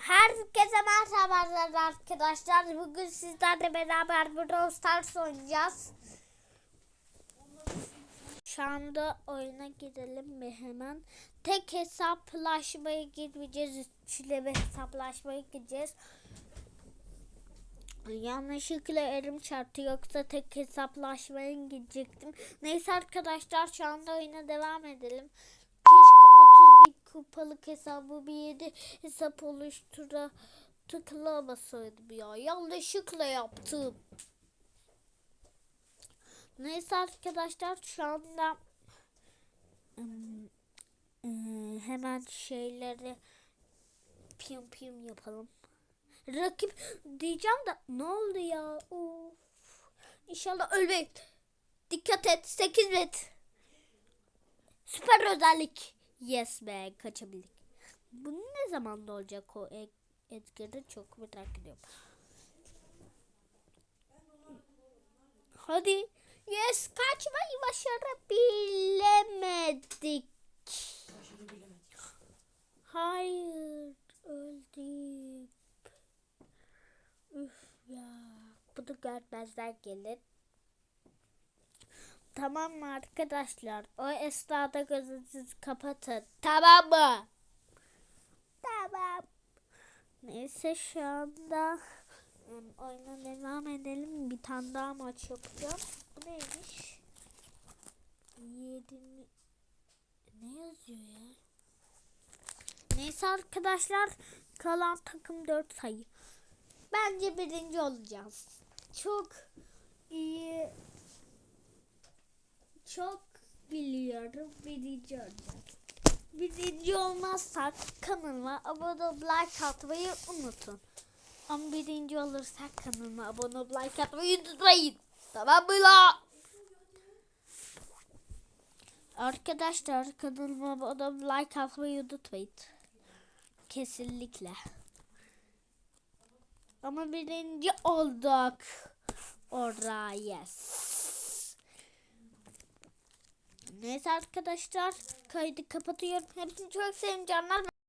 Herkese merhabalar arkadaşlar. Bugün sizlerle beraber Brawl Stars oynayacağız. Şu anda oyuna girelim mi hemen? Tek hesaplaşmaya girmeyeceğiz. Üçlü bir hesaplaşmaya gireceğiz. Yanlışlıkla elim çarptı yoksa tek hesaplaşmaya gidecektim. Neyse arkadaşlar şu anda oyuna devam edelim. Keşke 30 bin kupalık hesabı bir yedi hesap oluştura tıklamasaydım ya. Yanlışlıkla yaptım. Neyse arkadaşlar şu anda hemen şeyleri piyum piyum yapalım. Rakip diyeceğim de ne oldu ya? Of. İnşallah ölmeyin. Dikkat et. 8 met. Süper özellik. Yes be kaçabildik. Bu ne zaman olacak o Ed- Edgar'ı çok merak ediyorum. Hadi. Yes kaçmayı başarabilemedik. Hayır öldük. Üf ya. Bunu görmezler gelir. Tamam mı arkadaşlar? O esnada gözünüzü kapatın. Tamam mı? Tamam. Neyse şu anda oyuna devam edelim. Bir tane daha maç yapacağım. Bu neymiş? Yedini... Ne yazıyor ya? Neyse arkadaşlar kalan takım 4 sayı. Bence birinci olacağız. Çok iyi çok biliyorum birinci olacağız. Birinci olmazsak kanalıma abone olup like atmayı unutun. Ama birinci olursak kanalıma abone olup like atmayı unutmayın. Tamam mı la? Arkadaşlar kanalıma abone olup like atmayı unutmayın. Kesinlikle. Ama birinci olduk. Ora yes. Neyse arkadaşlar kaydı kapatıyorum. Hepsini çok sevin canlar.